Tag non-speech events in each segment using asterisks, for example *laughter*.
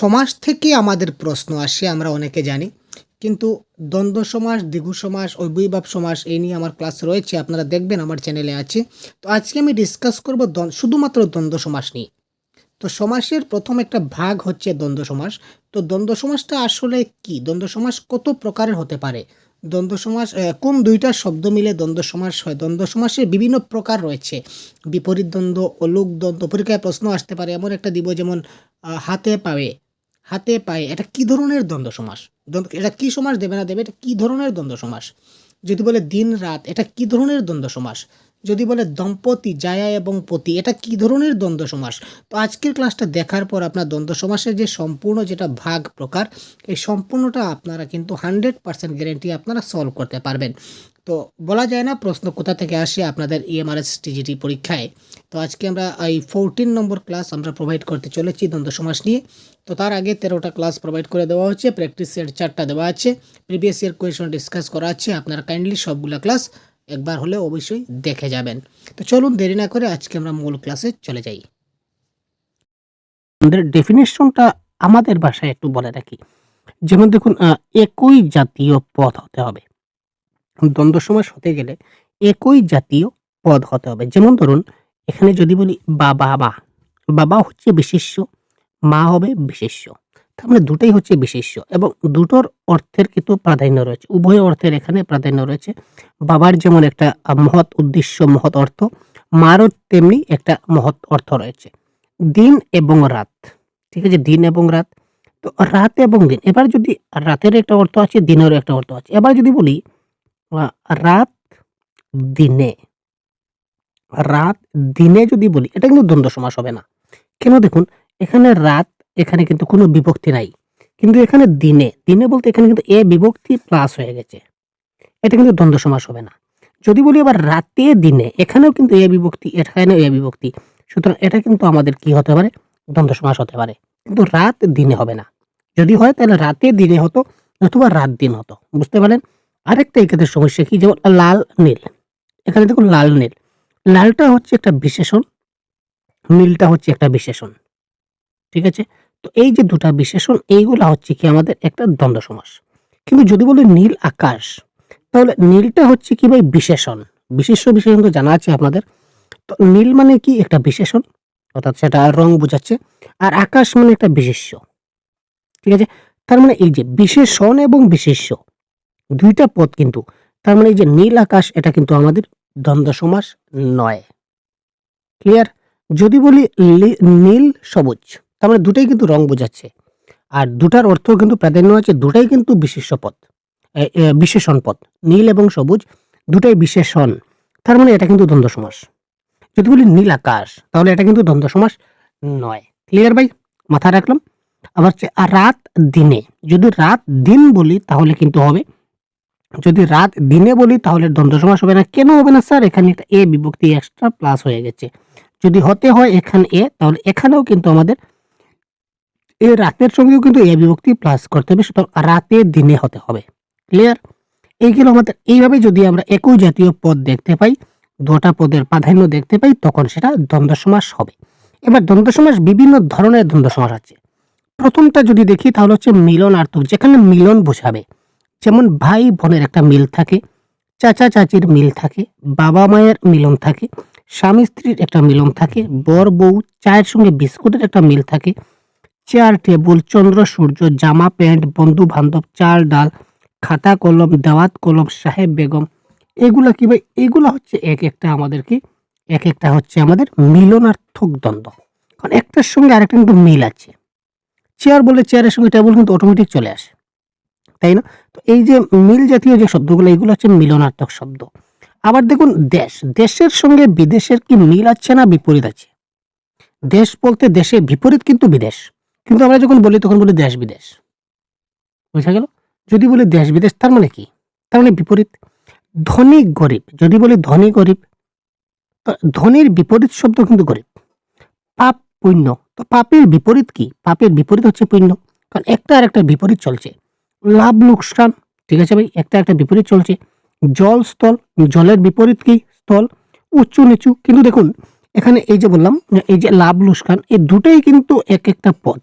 সমাস থেকে আমাদের প্রশ্ন আসে, আমরা অনেকে জানি। কিন্তু দ্বন্দ্ব সমাস দ্বিগু সমাস অব্যয়ভাব সমাস এই নিয়ে আমার ক্লাস রয়েছে, আপনারা দেখবেন আমার চ্যানেলে আছে। তো আজকে আমি ডিসকাস করব শুধুমাত্র দ্বন্দ্ব সমাস নিয়ে। তো সমাসের প্রথম একটা ভাগ হচ্ছে দ্বন্দ্ব সমাস তো দ্বন্দ্ব সমাসটা আসলে কি? দ্বন্দ্ব সমাস কত প্রকারের হতে পারে? দ্বন্দ্ব সমাস কোন দুইটা শব্দ মিলে দ্বন্দ্ব সমাস হয়? দ্বন্দ্ব সমাসের বিভিন্ন প্রকার রয়েছে। বিপরীত দ্বন্দ্ব, অলোক দ্বন্দ্ব, পরীক্ষায় প্রশ্ন আসতে পারে, এমন একটা দিব যেমন হাতে পায়ে। হাতে পায়ে, এটা কি ধরনের দ্বন্দ্ব সমাস? এটা কি সমাস দেবে না দেবে, এটা কি ধরনের দ্বন্দ্ব সমাস? যদি বলে দিন রাত, এটা কি ধরনের দ্বন্দ্ব সমাস? যদি বলে দম্পতি, জায়া এবং পতি, এটা কি ধরনের দ্বন্দ্ব সমাস? তো আজকের ক্লাসটা দেখার পর আপনার দ্বন্দ্ব সমাসের যে সম্পূর্ণ যেটা ভাগ প্রকার, এই সম্পূর্ণটা আপনারা কিন্তু হান্ড্রেড পার্সেন্ট গ্যারেন্টি আপনারা সলভ করতে পারবেন। তো বলা যায় না প্রশ্ন কোথা থেকে আসে আপনাদের E ইএমআরএস টিজিটি পরীক্ষায়। তো আজকে আমরা এই ফোরটিন নম্বর ক্লাস আমরা প্রোভাইড করতে চলেছি দ্বন্দ্ব সমাস নিয়ে। তো তার আগে তেরোটা ক্লাস প্রোভাইড করে দেওয়া হচ্ছে প্র্যাকটিস সেট চারটা দেওয়া আছে প্রিভিয়াস ইয়ার কোয়েশন ডিসকাস করা আছে, আপনারা কাইন্ডলি সবগুলা ক্লাস একবার হলে অবশ্যই দেখে যাবেন। তো চলুন দেরি না করে আজকে আমরা মূল ক্লাসে চলে যাই। আমাদের ডেফিনেশনটা আমাদের ভাষায় একটু বলে রাখি। যেমন দেখুন একই জাতীয় পদ হতে হবে। দ্বন্দ্ব সমাস হতে গেলে একই জাতীয় পদ হতে হবে। যেমন ধরুন, এখানে যদি বলি বাবা মা বাবা হচ্ছে বিশেষ্য, মা হবে বিশেষ্য। তার মানে দুটাই হচ্ছে বিশেষ্য এবং দুটোর অর্থের কিন্তু প্রাধান্য রয়েছে। উভয় অর্থের এখানে প্রাধান্য রয়েছে। বাবার যেমন একটা মহৎ উদ্দেশ্য, মহৎ অর্থ, মারও তেমনি একটা মহৎ অর্থ রয়েছে। দিন এবং রাত, ঠিক আছে? দিন এবং রাত। তো রাত এবং দিন, এবার যদি রাতের একটা অর্থ আছে, দিনেরও একটা অর্থ আছে। এবার যদি বলি রাত দিনে রাত দিনে যদি বলি, এটা কিন্তু দ্বন্দ্ব সমাস হবে না। কেন দেখুন, এখানে রাত এখানে কিন্তু কোনো বিভক্তি নাই। কিন্তু এখানে দিনে দিনে বলতে এখানে কিন্তু এ বিভক্তি প্লাস হয়ে গেছে। এটা কিন্তু দ্বন্দ্ব সমাস হবে না। যদি বলি আবার রাতে, দিনে, এখানেও কিন্তু এ বিভক্তি, এখানেও এ বিভক্তি। সুতরাং এটা কিন্তু আমাদের কি হতে পারে? দ্বন্দ্ব সমাস হতে পারে। কিন্তু রাত, দিনে হবে না। যদি হয় তাহলে রাতে, দিনে হতো অথবা রাত, দিন হতো। বুঝতে পারলেন? আরেকটা এক্ষেত্রে সমস্যা কি? যেমন লাল, নীল। এখানে দেখুন লাল, নীল। লালটা হচ্ছে একটা বিশেষণ, নীলটা হচ্ছে একটা বিশেষণ। ঠিক আছে? তো এই যে দুটা বিশেষণ, এইগুলা হচ্ছে কি আমাদের একটা দ্বন্দ্ব সমাস। কিন্তু যদি বলি নীল আকাশ, তাহলে নীলটা হচ্ছে কি ভাই বিশেষণ। বিশেষ বিশেষণ তো জানা আছে আপনাদের। তো নীল মানে কি একটা বিশেষণ? অর্থাৎ সেটা রং বোঝাচ্ছে। আর আকাশ মানে একটা বিশেষ্য। ঠিক আছে? তার মানে এই যে বিশেষণ এবং বিশেষ্য, দুইটা পদ কিন্তু। তার মানে এই যে নীল আকাশ, এটা কিন্তু আমাদের দ্বন্দ্ব সমাস নয়। ক্লিয়ার যদি বলি নীল সবুজ তার মানে দুটাই কিন্তু রং বোঝাচ্ছে। আর দুটার অর্থ কিন্তু প্রাধান্য আছে দুটাই কিন্তু এ, এ, বিশেষণ পদ নীল এবং সবুজ দুটাই বিশেষণ। তার মানে এটা কিন্তু দ্বন্দ্ব সমাস। যদি বলি নীল আকাশ তাহলে এটা কিন্তু দ্বন্দ্ব সমাস নয়। ক্লিয়ার ভাই? মাথায় রাখলাম? আবার রাত দিনে যদি রাত দিন বলি তাহলে কিন্তু হবে। যদি রাত দিনে বলি তাহলে দ্বন্দ্ব সমাস হবে না। কেন হবে না স্যার? এখানে একটা এ বিভক্তি এক্সট্রা প্লাস হয়ে গেছে। যদি হতে হয় এখানে এ তাহলে এখানেও কিন্তু আমাদের এই রাতের সঙ্গেও কিন্তু এ বিভক্তি প্লাস করতে হবে, সুতরাং রাতে দিনে হতে হবে। ক্লিয়ার এই এইগুলো আমাদের এইভাবে যদি আমরা একই জাতীয় পদ দেখতে পাই, দুটা পদের প্রাধান্য দেখতে পাই, তখন সেটা দ্বন্দ্ব সমাস হবে। এবার দ্বন্দ্ব সমাস বিভিন্ন ধরনের দ্বন্দ্ব সমাস আছে। প্রথমটা যদি দেখি, তাহলে হচ্ছে মিলন মিলনার্থক যেখানে মিলন বোঝাবে। যেমন ভাই বোনের একটা মিল থাকে, চাচা চাচির মিল থাকে, বাবা মায়ের মিলন থাকে, স্বামী স্ত্রীর একটা মিলন থাকে, বর বউ চায়ের সঙ্গে বিস্কুটের একটা মিল থাকে চেয়ার, টেবিল, চন্দ্র, সূর্য, জামা, প্যান্ট বন্ধু বান্ধব চাল, ডাল, খাতা কলম, দাওয়াত কলম, সাহেব বেগম। এগুলা কি ভাই? এগুলা হচ্ছে এক একটা আমাদের কি? এক একটা হচ্ছে আমাদের মিলনার্থক দ্বন্দ্ব। কারণ একটার সঙ্গে আরেকটা কিন্তু মিল আছে। চেয়ার বলে চেয়ারের সঙ্গে টেবিল কিন্তু অটোমেটিক চলে আসে। তাই না? তো এই যে মিল জাতীয় যে শব্দগুলো, এগুলো হচ্ছে মিলনার্থক শব্দ। আবার দেখুন, দেশ। দেশের সঙ্গে বিদেশের কি মিল আছে না বিপরীত আছে? দেশ বলতে দেশে বিপরীত কিন্তু বিদেশ। কিন্তু আমরা যখন বলি, তখন বলি দেশ বিদেশ। বোঝা গেল? যদি বলি দেশ বিদেশ, তার মানে কি? তার মানে বিপরীত। ধনী গরিব, যদি বলি ধনী গরিব ধনীর বিপরীত শব্দ কিন্তু গরিব। পাপ পুণ্য। তো পাপের বিপরীত কি? পাপের বিপরীত হচ্ছে পুণ্য। কারণ একটা আর একটা বিপরীত চলছে। লাভ লোকসান, ঠিক আছে ভাই? একটা একটা বিপরীত চলছে। জল স্থল, জলের বিপরীত কি? স্থল। উঁচু নিচু। কিন্তু দেখুন, এখানে এই যে বললাম, এই যে লাভ লোকসান, এই দুটোই কিন্তু এক একটা পদ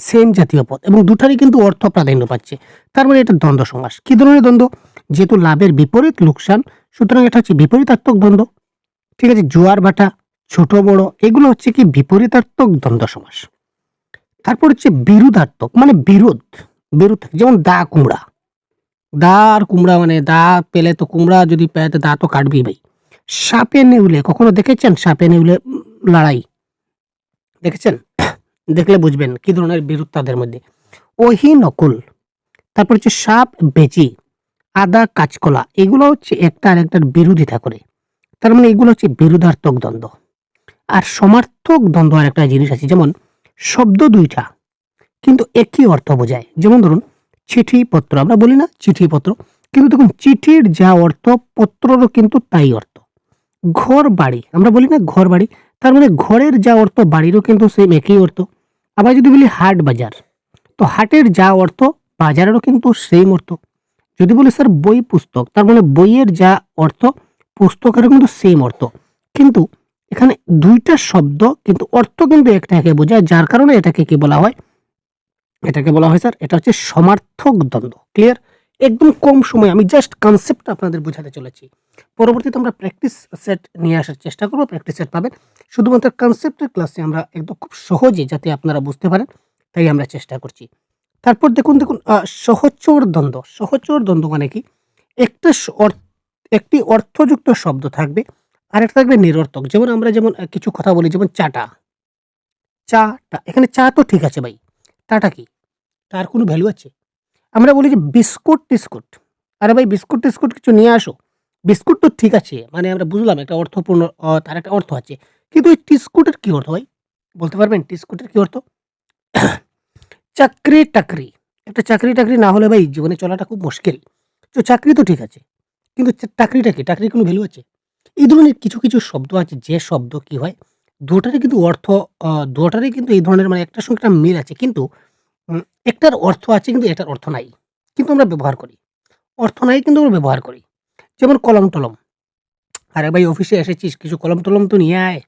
সেম জাতীয় পদ এবং দুটারই কিন্তু অর্থ প্রাধান্য পাচ্ছে। তার মানে এটা দ্বন্দ্ব সমাস। কি ধরনের দ্বন্দ্ব? যেহেতু লাভের বিপরীত লোকসান, সুতরাং এটা হচ্ছে বিপরীতাত্মক দ্বন্দ্ব। ঠিক আছে, জোয়ার ভাটা, ছোট বড়, এগুলো হচ্ছে কি বিপরীতাত্মক দ্বন্দ্ব সমাস। তারপর হচ্ছে বিরোধাত্মক মানে বিরোধ বিরোধ যেমন দা কুমড়া। দা আর কুমড়া মানে দা পেলে তো কুমড়া, যদি পেলে দা তো কাটবি ভাই। সাপে নেউলে, কখনো দেখেছেন সাপে নেউলে লড়াই? দেখেছেন? দেখলে বুঝবেন কি ধরনের বিরোধ তাদের মধ্যে। ওহি নকুল, তারপর হচ্ছে সাপ বেচি আদা, কাঁচকলা, এগুলো হচ্ছে একটা আর একটার বিরোধিতা করে। তার মানে এগুলো হচ্ছে বিরোধার্থক দ্বন্দ্ব। আর সমার্থক দ্বন্দ্ব আর একটা জিনিস আছে, যেমন শব্দ দুইটা, কিন্তু একই অর্থ বোঝায়। যেমন ধরুন, চিঠি, পত্র, আমরা বলি না চিঠি, পত্র, কিন্তু দেখুন, চিঠির যা অর্থ, পত্ররও কিন্তু তাই অর্থ। ঘর বাড়ি আমরা বলি না ঘর বাড়ি তার মানে ঘরের যা অর্থ, বাড়িরও কিন্তু সেম একই অর্থ। আবার যদি বলি হাট বাজার, তো হাটের যা অর্থ, বাজারেরও কিন্তু সেম অর্থ। যদি বলি স্যার বই পুস্তক, তার মানে বইয়ের যা অর্থ, পুস্তকেরও কিন্তু সেম অর্থ। কিন্তু এখানে দুইটা শব্দ, কিন্তু অর্থ কিন্তু একটাকে বোঝায়, যার কারণে এটাকে কি বলা হয়? এটাকে বলা হয় স্যার এটা হচ্ছে সমার্থক দ্বন্দ্ব ক্লিয়ার একদম কম সময়, আমি জাস্ট কনসেপ্ট আপনাদের বোঝাতে চলেছি। পরবর্তীতে আমরা প্র্যাকটিস সেট নিয়ে আসার চেষ্টা করব। প্র্যাকটিস সেট পাবেন। শুধুমাত্র কনসেপ্টের ক্লাসে আমরা একদম খুব সহজে যাতে আপনারা বুঝতে পারেন, তাই আমরা চেষ্টা করছি। তারপর দেখুন দেখুন সহচর দ্বন্দ্ব। সহচর দ্বন্দ্ব মানে কি? একটা একটি অর্থযুক্ত শব্দ থাকবে আর একটা থাকবে নিরর্থক। যেমন আমরা যেমন কিছু কথা বলি, যেমন চাটা। চাটা, এখানে চা তো ঠিক আছে ভাই। টাটা কি? তার কোনো ভ্যালু আছে? আমরা বলি যে বিস্কুট টিস্কুট। আরে ভাই, বিস্কুট টিস্কুট কিছু নিয়ে আসো। বিস্কুট তো ঠিক আছে মানে আমরা বুঝলাম একটা অর্থপূর্ণ তার একটা অর্থ আছে। কিন্তু ওই টিস্কুটের কী অর্থ ভাই? বলতে পারবেন টিস্কুটের কী অর্থ? *coughs* চাকরি টাকরি। একটা চাকরি টাকরি না হলে ভাই জীবনে চলাটা খুব মুশকিল। তো চাকরি তো ঠিক আছে, কিন্তু চাকরিটা কি? চাকরির কোনো ভ্যালু আছে? এই ধরনের কিছু কিছু শব্দ আছে, যে শব্দ কি হয়? দুটারই কিন্তু অর্থ দুটারই কিন্তু এই ধরনের মানে একটার সঙ্গে একটা মিল আছে। কিন্তু একটার অর্থ আছে কিন্তু এটার অর্থ নাই, কিন্তু আমরা ব্যবহার করি। অর্থ নাই কিন্তু আমরা ব্যবহার করি। যেমন কলম টলম। আরে ভাই, অফিসে এসেছিস, কিছু কলম টলম তো নিয়ে আয়।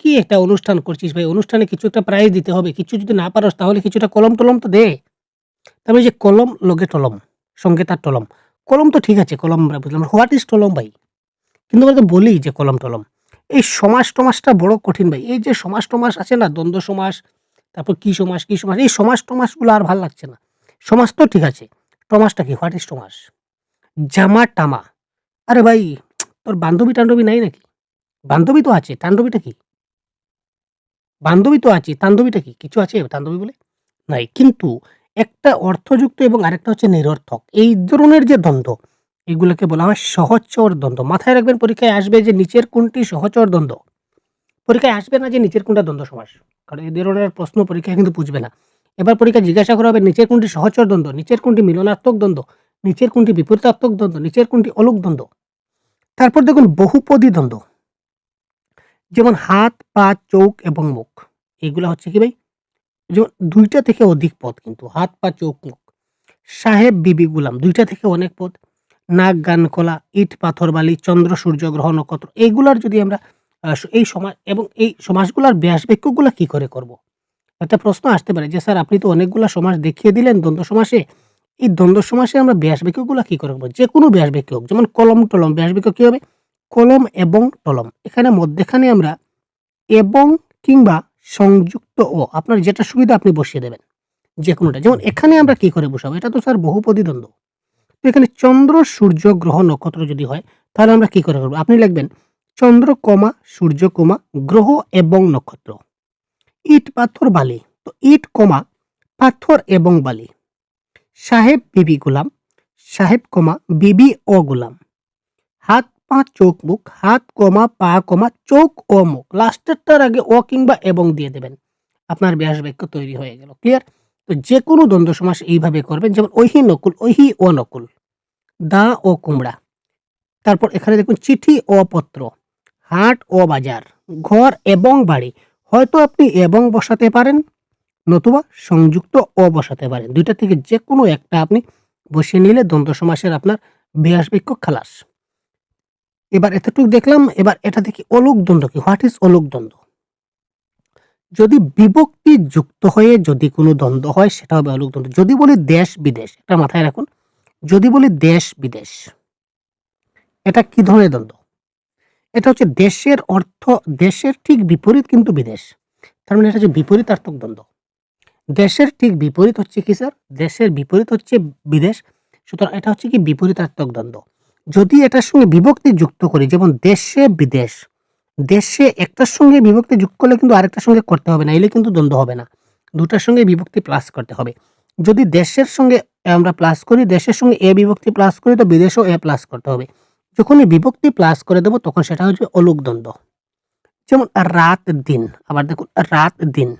কি একটা অনুষ্ঠান করছিস ভাই? অনুষ্ঠানে কিছু একটা প্রাইজ দিতে হবে। কিছু যদি না পারস তাহলে কিছুটা কলম টলম তো দে। তারপরে যে কলম লগে টলম, সঙ্গে তার টলম। কলম তো ঠিক আছে, কলম আমরা বুঝলাম হোয়াট ইজ টলম ভাই? কিন্তু আমরা তো বলি যে কলম টলম। এই সমাজ টমাসটা বড় কঠিন ভাই। এই যে সমাজ টমাস আছে না, দ্বন্দ্ব সমাস তারপর কি সমাস কি সমাস? এই সমাস, টমাসগুলো আর ভালো লাগছে না। সমাস তো ঠিক আছে। টমাসটা কি? হোয়াট ইজ টমাস জামা, টামা। আরে ভাই, তোর বান্ধবী টান্ডবী নাই নাকি? বান্ধবী তো আছে। টান্ডবীটা কি? বান্ধবী তো আছে। তান্দবীটা কি? কিছু আছে তান্দবী বলে? নাই। কিন্তু একটা অর্থযুক্ত এবং আরেকটা হচ্ছে নিরর্থক। এই ধরনের যে দ্বন্দ্ব, এগুলোকে বলা হয় সহচর দ্বন্দ্ব। মাথায় রাখবেন, পরীক্ষায় আসবে যে নিচের কোনটি সহচর দ্বন্দ্ব। পরীক্ষায় আসবে না যে নিচের কোনটা দ্বন্দ্ব সমাস। কারণ এই ধরনের প্রশ্ন পরীক্ষায় কিন্তু বুঝবে না। এবার পরীক্ষা জিজ্ঞাসা করা হবে, নিচের কোনটি সহচর দ্বন্দ্ব? নিচের কোনটি মিলনাত্মক দ্বন্দ্ব? নিচের কোনটি বিপরীতাত্মক দ্বন্দ্ব? নিচের কোনটি অলোক দ্বন্দ্ব? তারপর দেখুন, বহুপদী দ্বন্দ্ব। যেমন হাত, পা, চোখ এবং মুখ। এগুলো হচ্ছে কি ভাই? যেমন দুইটা থেকে অধিক পদ কিন্তু, হাত, পা, চোখ, মুখ। সাহেব, বিবি, গুলাম, দুইটা থেকে অনেক পদ। নাক, গান, কলা, ইট, পাথর, বালি, চন্দ্র, সূর্য, গ্রহ, নক্ষত্র এইগুলার যদি আমরা এই সমাজ এবং এই সমাজগুলার ব্যাস বাক্যগুলা কী করে করব। একটা প্রশ্ন আসতে পারে যে, স্যার, আপনি তো অনেকগুলা সমাজ দেখিয়ে দিলেন দ্বন্দ্ব সমাসে। এই দ্বন্দ্ব সমাসে আমরা ব্যাস বাক্যগুলা কী করে করব? যে কোনো ব্যাস বাক্য হোক, যেমন কলম, টলম ব্যাস বাক্য কী হবে? কলম এবং টলম। এখানে মধ্যেখানে আমরা এবং কিংবা সংযুক্ত ও, আপনার যেটা সুবিধা আপনি বসিয়ে দেবেন যে কোনোটা যেমন এখানে আমরা কি করে বসাবো? এটা তো, স্যার, বহুপদী দ্বন্দ্ব। তো এখানে চন্দ্র, সূর্য, গ্রহ, নক্ষত্র যদি হয়, তাহলে আমরা কি করে করব? আপনি লিখবেন চন্দ্র কমা, সূর্য গ্রহ এবং নক্ষত্র। ইট পাথর বালি। তো ইট কমা, পাথর এবং বালি। সাহেব বিবি গোলাম, সাহেব কমা, বিবি ও গোলাম। হাত, পা, চোখ, মুখ। হাত কমা, পা কমা, চোখ ও মুখ। লাস্টেরটার আগে ও কিংবা এবং দিয়ে দেবেন। আপনার ব্যাস বাক্য তৈরি হয়ে গেল। ক্লিয়ার তো যে কোনো দ্বন্দ্ব সমাস এইভাবে করবেন, যেমন ওহি নকুল ওহি ও নকুল। দা ও কুমড়া। তারপর এখানে দেখুন, চিঠি ও পত্র। হাট ও বাজার, ঘর এবং বাড়ি। হয়তো আপনি এবং বসাতে পারেন, নতুবা সংযুক্ত ও বসাতে পারেন। দুইটা থেকে যে কোনো একটা আপনি বসিয়ে নিলে দ্বন্দ্ব সমাসের আপনার ব্যাস বাক্য খালাস। এবার এতটুকু দেখলাম, এবার এটা দেখি অলোক দ্বন্দ্ব কি? হোয়াট ইজ অলোক দ্বন্দ্ব? যদি বিভক্তি যুক্ত হয়ে যদি কোনো দ্বন্দ্ব হয়, সেটা হবে অলোক দ্বন্দ্ব। যদি বলি দেশ বিদেশ, এটা মাথায় রাখুন, যদি বলি দেশ বিদেশ, এটা কি ধরনের দ্বন্দ্ব? এটা হচ্ছে দেশের অর্থ, দেশের ঠিক বিপরীত কিন্তু বিদেশ। তার মানে এটা হচ্ছে বিপরীতার্থক দ্বন্দ্ব। দেশের ঠিক বিপরীত হচ্ছে কি স্যার? দেশের বিপরীত হচ্ছে বিদেশ। সুতরাং এটা হচ্ছে কি? বিপরীতার্থক দ্বন্দ্ব। যদি এটার সঙ্গে বিভক্তি যুক্ত করি, যেমন দেশে বিদেশ, দেশে একটার সঙ্গে বিভক্তি যুক্ত করলে কিন্তু আরেকটার সঙ্গে করতে হবে না, এলে কিন্তু দ্বন্দ্ব হবে না। দুটার সঙ্গে বিভক্তি প্লাস করতে হবে। যদি দেশের সঙ্গে আমরা প্লাস করি, দেশের সঙ্গে এ বিভক্তি প্লাস করি, তো বিদেশেও এ প্লাস করতে হবে। যখনই বিভক্তি প্লাস করে দেবো, তখন সেটা হচ্ছে অলোক দ্বন্দ্ব যেমন রাত দিন, আবার দেখুন রাত দিন।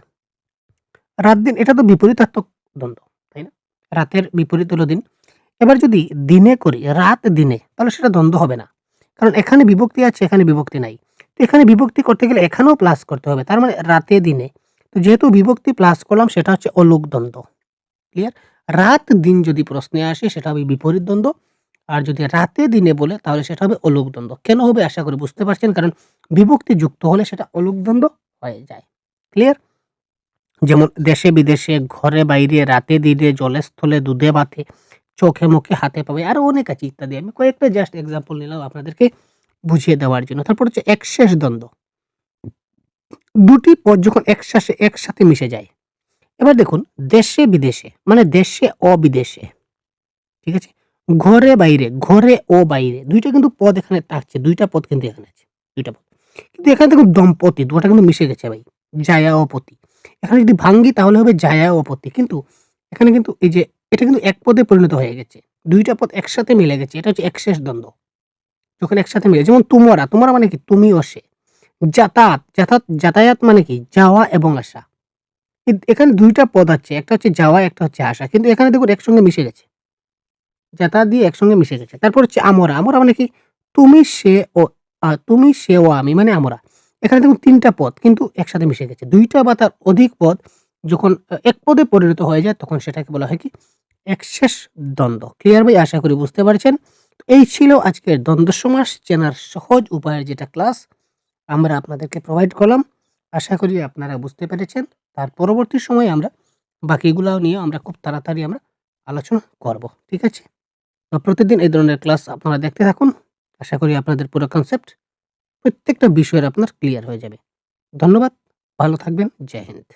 রাত দিন, এটা তো বিপরীতার্থক দ্বন্দ্ব, তাই না? রাতের বিপরীত হলো দিন। এবার যদি দিনে করি, রাত দিনে, তাহলে সেটা দ্বন্দ্ব হবে না। কারণ এখানে বিভক্তি আছে, এখানে বিভক্তি নাই। তো এখানে বিভক্তি করতে গেলে এখানেও প্লাস করতে হবে, তার মানে রাতে দিনে। তো যেহেতু বিভক্তি প্লাস করলাম, সেটা হচ্ছে অলোক দ্বন্দ্ব ক্লিয়ার রাত দিন যদি প্রশ্নে আসে, সেটা হবে বিপরীত দ্বন্দ্ব। আর যদি রাতে দিনে বলে, তাহলে সেটা হবে অলোক দ্বন্দ্ব কেন হবে আশা করি বুঝতে পারছেন? কারণ বিভক্তি যুক্ত হলে সেটা অলোক দ্বন্দ্ব হয়ে যায়। ক্লিয়ার যেমন দেশে বিদেশে, ঘরে বাইরে, রাতে দিনে জলে স্থলে দুধে ভাতে চোখে মুখে, হাতে পাবে আরও অনেক আছে ইত্যাদি। আমি কয়েকটা জাস্ট এক্সাম্পল নিলাম আপনাদেরকে বুঝিয়ে দেওয়ার জন্য। তারপর হচ্ছে একশেষ দ্বন্দ্ব। দুটি পদ যখন একসাথে একসাথে মিশে যায়, এবার দেখুন দেশে বিদেশে মানে দেশে অবিদেশে ঠিক আছে? ঘরে বাইরে, ঘরে ও বাইরে। দুইটা কিন্তু পদ এখানে থাকছে, দুইটা পদ কিন্তু এখানে আছে, দুইটা পদ। কিন্তু এখানে দেখুন দম্পতি, দুটা কিন্তু মিশে গেছে ভাই, জায়া ও পতি। এখানে যদি ভাঙ্গি তাহলে হবে জায়া ও পতি, কিন্তু এখানে কিন্তু এই যে, এটা কিন্তু এক পদে পরিণত হয়ে গেছে। দুইটা পদ একসাথে মিলে গেছে, এটা হচ্ছে একশেষ দ্বন্দ্ব। যখন একসাথে মিলে, যেমন তোমরা তোমরা মানে কি? তুমি ও সে। যাতায়াত যাতায়াত যাতায়াত মানে কি? যাওয়া এবং আসা। এখানে দুইটা পদ আছে, একটা হচ্ছে যাওয়া, একটা হচ্ছে আসা। কিন্তু এখানে দেখুন একসঙ্গে মিশে গেছে। যাতায়াত দিয়ে একসঙ্গে মিশে গেছে। তারপর হচ্ছে আমরা। আমরা মানে কি? তুমি, সে ও তুমি, সে ও আমি মানে আমরা। এখানে দেখুন তিনটা পদ কিন্তু একসাথে মিশে গেছে। দুইটা বা তার অধিক পদ যখন এক পদে পরিণত হয়ে যায় তখন সেটাকে বলা হয় কি? একশেষ দ্বন্দ্ব। ক্লিয়ার ভাই? আশা করি বুঝতে পারছেন। এই ছিল আজকের দ্বন্দ্ব সমাস। চেনার সহজ উপায়ের যেটা ক্লাস আমরা আপনাদেরকে প্রোভাইড করলাম। আশা করি আপনারা বুঝতে পেরেছেন। তার পরবর্তী সময়ে আমরা বাকিগুলাও নিয়ে আমরা খুব তাড়াতাড়ি আমরা আলোচনা করব। ঠিক আছে? তো প্রতিদিন এই ধরনের ক্লাস আপনারা দেখতে থাকুন। আশা করি আপনাদের পুরো কনসেপ্ট প্রত্যেকটা বিষয়ের আপনার ক্লিয়ার হয়ে যাবে। ধন্যবাদ, ভালো থাকবেন, জয় হিন্দ।